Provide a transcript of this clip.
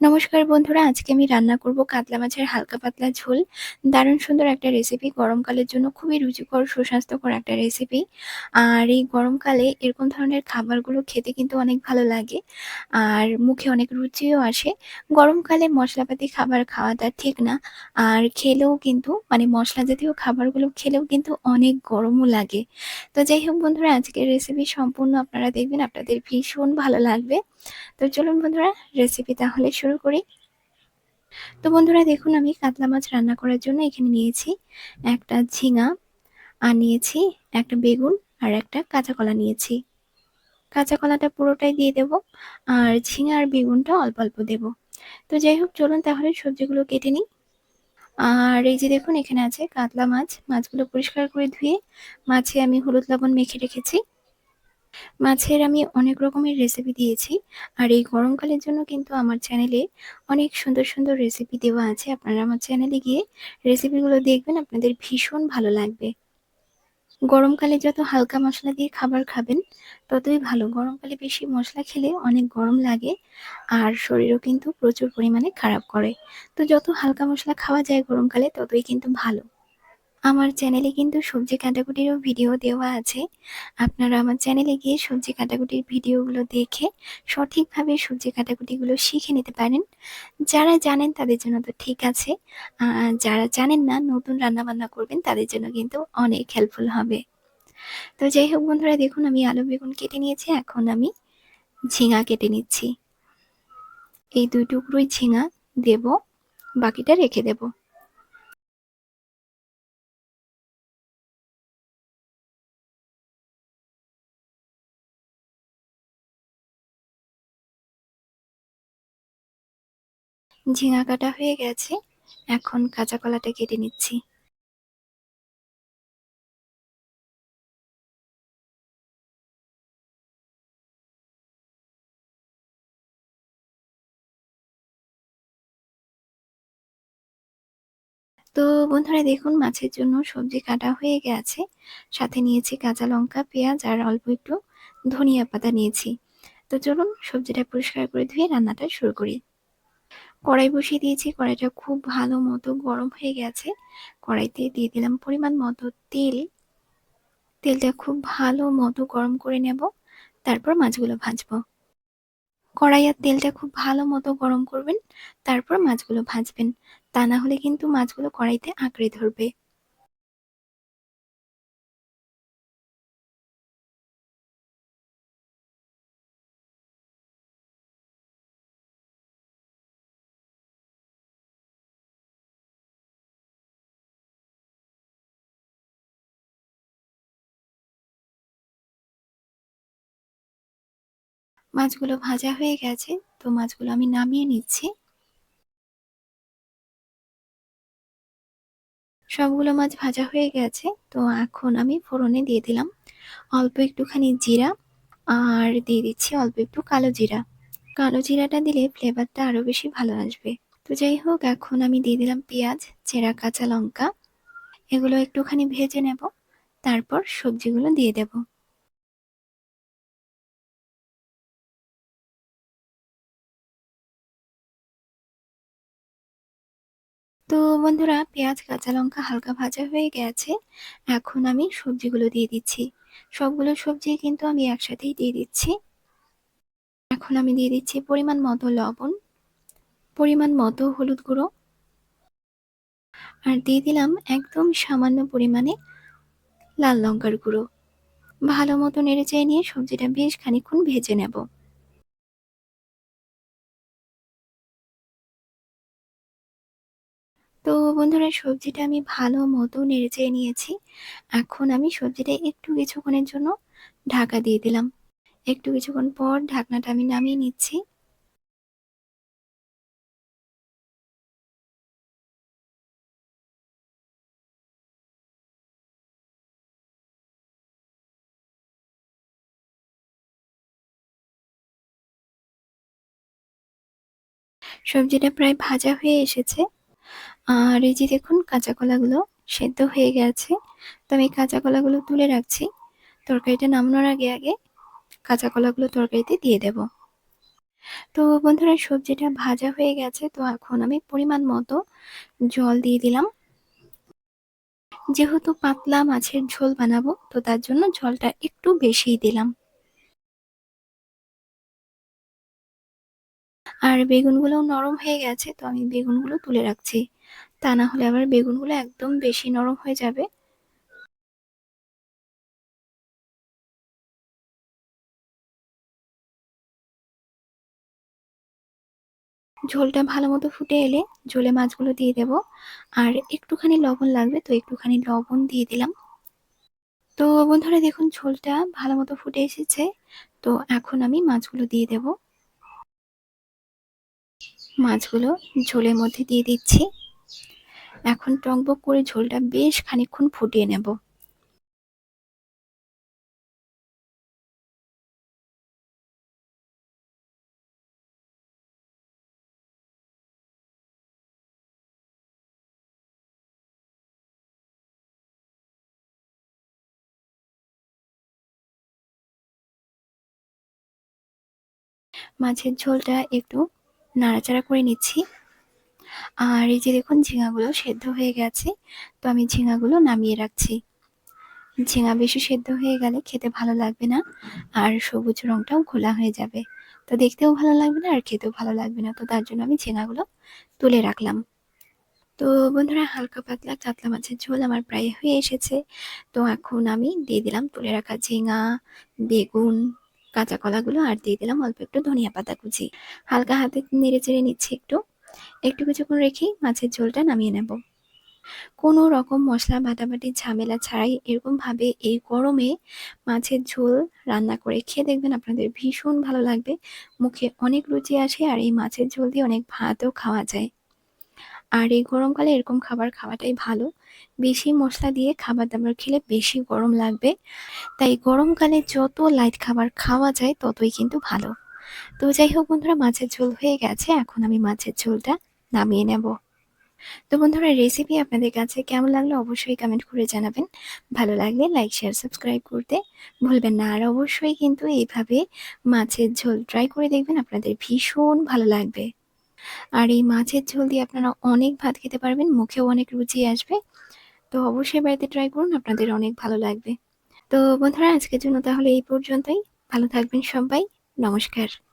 নমস্কার বন্ধুরা, আজকে আমি রান্না করব কাতলা মাছের হালকা পাতলা ঝোল। দারুণ সুন্দর একটা রেসিপি গরমকালের জন্য খুবই রুচিকর, সুস্বাস্থ্যকর একটা রেসিপি আর এই গরমকালে এরকম ধরনের খাবারগুলো খেতে কিন্তু অনেক ভালো লাগে, আর মুখে অনেক রুচিও আসে। গরমকালে মশলাপাতি খাবার খাওয়াটা ঠিক না, আর খেলেও কিন্তু মানে মশলা জাতীয় খাবারগুলো খেলেও কিন্তু অনেক গরমও লাগে। তো যাই হোক বন্ধুরা, আজকের রেসিপি সম্পূর্ণ আপনারা দেখবেন, আপনাদের ভীষণ ভালো লাগবে। তো চলুন বন্ধুরা রেসিপি তাহলে শুরু করি। তো বন্ধুরা, দেখুন আমি কাতলা মাছ রান্না করার জন্য এখানে নিয়েছি একটা ঝিঙা, আর নিয়েছি একটা বেগুন আর একটা কাঁচা কলা নিয়েছি। কাঁচা কলাটা পুরোটাই দিয়ে দেব আর ঝিঙা আর বেগুনটা অল্প অল্প দেব। তো যাই হোক, চলুন তাহলে সবজিগুলো কেটে নিই। আর এই যে দেখুন, এখানে আছে কাতলা মাছ। মাছগুলো পরিষ্কার করে ধুয়ে মাছে আমি হলুদ লবণ মেখে রেখেছি। মাছের আমি অনেক রকমের রেসিপি দিয়েছি। আর এই গরমকালের জন্য কিন্তু আমার চ্যানেলে অনেক সুন্দর সুন্দর রেসিপি দেওয়া আছে। আপনারা আমার চ্যানেলে গিয়ে রেসিপিগুলো দেখবেন, আপনাদের ভীষণ ভালো লাগবে। গরমকালে যত হালকা মশলা দিয়ে খাবার খাবেন, ততই ভালো। গরমকালে বেশি মশলা খেলে অনেক গরম লাগে আর শরীরও কিন্তু প্রচুর পরিমাণে খারাপ করে। তো যত হালকা মশলা খাওয়া যায় গরমকালে, ততই কিন্তু ভালো। আমার চ্যানেলে কিন্তু সবজি কাটাকুটিরও ভিডিও দেওয়া আছে। আপনারা আমার চ্যানেলে গিয়ে সবজি কাটাকুটির ভিডিওগুলো দেখে সঠিকভাবে সবজি কাটাকুটিগুলো শিখে নিতে পারেন। যারা জানেন তাদের জন্য তো ঠিক আছে। যারা জানেন না, নতুন রান্নাবান্না করবেন, তাদের জন্য কিন্তু অনেক হেল্পফুল হবে। তো যাই হোক বন্ধুরা, দেখুন আমি আলু, বেগুন কেটে নিয়েছি, এখন আমি ঝিঙা কেটে নিচ্ছি। এই দুই টুকরোই ঝিঙা দেব, বাকিটা রেখে দেবো। ঝিঙা কাটা হয়ে গেছে, এখন কাঁচা কলাটা কেটে নিচ্ছি। তো বন্ধুরা দেখুন, মাছের জন্য সবজি কাটা হয়ে গেছে। সাথে নিয়েছি কাঁচা লঙ্কা, পেঁয়াজ আর অল্প একটু ধনিয়া পাতা নিয়েছি। তো চলুন সবজিটা পরিষ্কার করে ধুয়ে রান্নাটা শুরু করি। কড়াই বসিয়ে দিয়েছি। কড়াইটা খুব ভালো মতো গরম হয়ে গেছে। কড়াইতে দিয়ে দিলাম পরিমাণ মতো তেল। তেলটা খুব ভালো মতো গরম করে নেব। তারপর মাছগুলো ভাজবো। কড়াই আর তেলটা খুব ভালো মতো গরম করবেন। তারপর মাছগুলো ভাজবেন। তা না হলে কিন্তু মাছগুলো কড়াইতে আঁকড়ে ধরবে। মাছগুলো ভাজা হয়ে গেছে, তো মাছগুলো আমি নামিয়ে নিচ্ছি। সবগুলো মাছ ভাজা হয়ে গেছে, তো এখন আমি ফোড়নে দিয়ে দিলাম। অল্প একটুখানি জিরা আর দিয়ে দিচ্ছি অল্প একটু কালো জিরা। কালো জিরাটা দিলে ফ্লেভারটা আরও বেশি ভালো আসবে। তো যাই হোক, এখন আমি দিয়ে দিলাম পেঁয়াজ, চেরা কাঁচা লঙ্কা। এগুলো একটুখানি ভেজে নেব, তারপর সবজিগুলো দিয়ে দেবো। তো বন্ধুরা, পেঁয়াজ, কাঁচা লঙ্কা হালকা ভাজা হয়ে গেছে। এখন আমি সবজিগুলো দিয়ে দিচ্ছি। সবগুলো সবজি কিন্তু আমি একসাথেই দিয়ে দিচ্ছি। এখন আমি দিয়ে দিচ্ছি পরিমাণ মতো লবণ, পরিমাণ মতো হলুদ গুঁড়ো। আর দিয়ে দিলাম একদম সামান্য পরিমাণে লাল লঙ্কার গুঁড়ো। ভালো মতো নেড়ে চেয়ে নিয়ে সবজিটা বেশ খানিক্ষণ ভেজে নেব। বন্ধুরা সবজিটা আমি ভালো মতো নেড়ে চেয়ে নিয়েছি। এখন আমি সবজিটা একটু কিছুক্ষণের জন্য ঢাকা দিয়ে দিলাম। একটু কিছুক্ষণ পর ঢাকনাটা আমি নামিয়ে নিচ্ছি। সবজিটা প্রায় ভাজা হয়ে এসেছে। আর এই যে দেখুন কাঁচা কলাগুলো সেদ্ধ হয়ে গেছে। তো আমি কাঁচা কলাগুলো তুলে রাখছি। তরকারিটা নামানোর আগে আগে কাঁচা কলাগুলো তরকারিতে দিয়ে দেব। তো বন্ধুরা, সবজিটা ভাজা হয়ে গেছে। তো এখন আমি পরিমাণ মতো জল দিয়ে দিলাম। যেহেতু পাতলা মাছের ঝোল বানাবো, তো তার জন্য জলটা একটু বেশিই দিলাম। আর বেগুনগুলোও নরম হয়ে গেছে, তো আমি বেগুনগুলো তুলে রাখছি। তা না হলে আবার বেগুনগুলো একদম বেশি নরম হয়ে যাবে। ঝোলটা ভালো মতো ফুটে এলে ঝোলে মাছগুলো দিয়ে দেব। আর একটুখানি লবণ লাগবে, তো একটুখানি লবণ দিয়ে দিলাম। তো বন্ধুরা দেখুন, ঝোলটা ভালো মতো ফুটে এসেছে, তো এখন আমি মাছগুলো দিয়ে দেব। মাছগুলো ঝোলের মধ্যে দিয়ে দিচ্ছি। এখন টকবক করে ঝোলটা বেশ খানিক্ষণ ফুটিয়ে নেব। মাছের ঝোলটা একটু নাড়াচাড়া করে নিচ্ছি। আর এই যে দেখুন ঝিঙাগুলো সেদ্ধ হয়ে গেছে, তো আমি ঝিঙাগুলো নামিয়ে রাখছি। ঝিঙা বেশি সেদ্ধ হয়ে গেলে খেতে ভালো লাগবে না, আর সবুজ রংটাও ঘোলা হয়ে যাবে। তো দেখতেও ভালো লাগবে না আর খেতেও ভালো লাগবে না, তো তার জন্য আমি ঝিঙাগুলো তুলে রাখলাম। তো বন্ধুরা, হালকা পাতলা কাতলা মাছের ঝোল আমার প্রায় হয়ে এসেছে। তো এখন আমি দিয়ে দিলাম তুলে রাখা ঝিঙা, বেগুন কাঁচা কলাগুলো আর দিয়ে দিলাম অল্প একটু ধনিয়া পাতা কুচি। হালকা হাতে নেড়ে চেড়ে নিচ্ছি একটু। একটু কিছুক্ষণ রেখেই মাছের ঝোলটা নামিয়ে নেব। কোনো রকম মশলা, বাটাবাটি, ঝামেলা ছাড়াই এরকমভাবে এই গরমে মাছের ঝোল রান্না করে খেয়ে দেখবেন আপনাদের ভীষণ ভালো লাগবে। মুখে অনেক রুচি আসে আর এই মাছের ঝোল দিয়ে অনেক ভাতও খাওয়া যায়। আর এই গরমকালে এরকম খাবার খাওয়াটাই ভালো। বেশি মশলা দিয়ে খাবার দাবার খেলে বেশি গরম লাগবে। তাই গরমকালে যত লাইট খাবার খাওয়া যায়, ততই কিন্তু ভালো। তো যাই হোক বন্ধুরা, মাছের ঝোল হয়ে গেছে। এখন আমি মাছের ঝোলটা নামিয়ে নেব। তো বন্ধুরা রেসিপি আপনাদের কাছে কেমন লাগল অবশ্যই কমেন্ট করে জানাবেন। ভালো লাগলে লাইক শেয়ার সাবস্ক্রাইব করতে ভুলবেন না। আর অবশ্যই কিন্তু এইভাবে মাছের ঝোল ট্রাই করে দেখবেন, আপনাদের ভীষণ ভালো লাগবে। আর এই মাছের ঝোল দিয়ে আপনারা অনেক ভাত খেতে পারবেন, মুখেও অনেক রুচি আসবে। তো অবশ্যই বাড়িতে ট্রাই করুন, আপনাদের অনেক ভালো লাগবে। তো বন্ধুরা, আজকের জন্য তাহলে এই পর্যন্তই। ভালো থাকবেন সবাই। নমস্কার।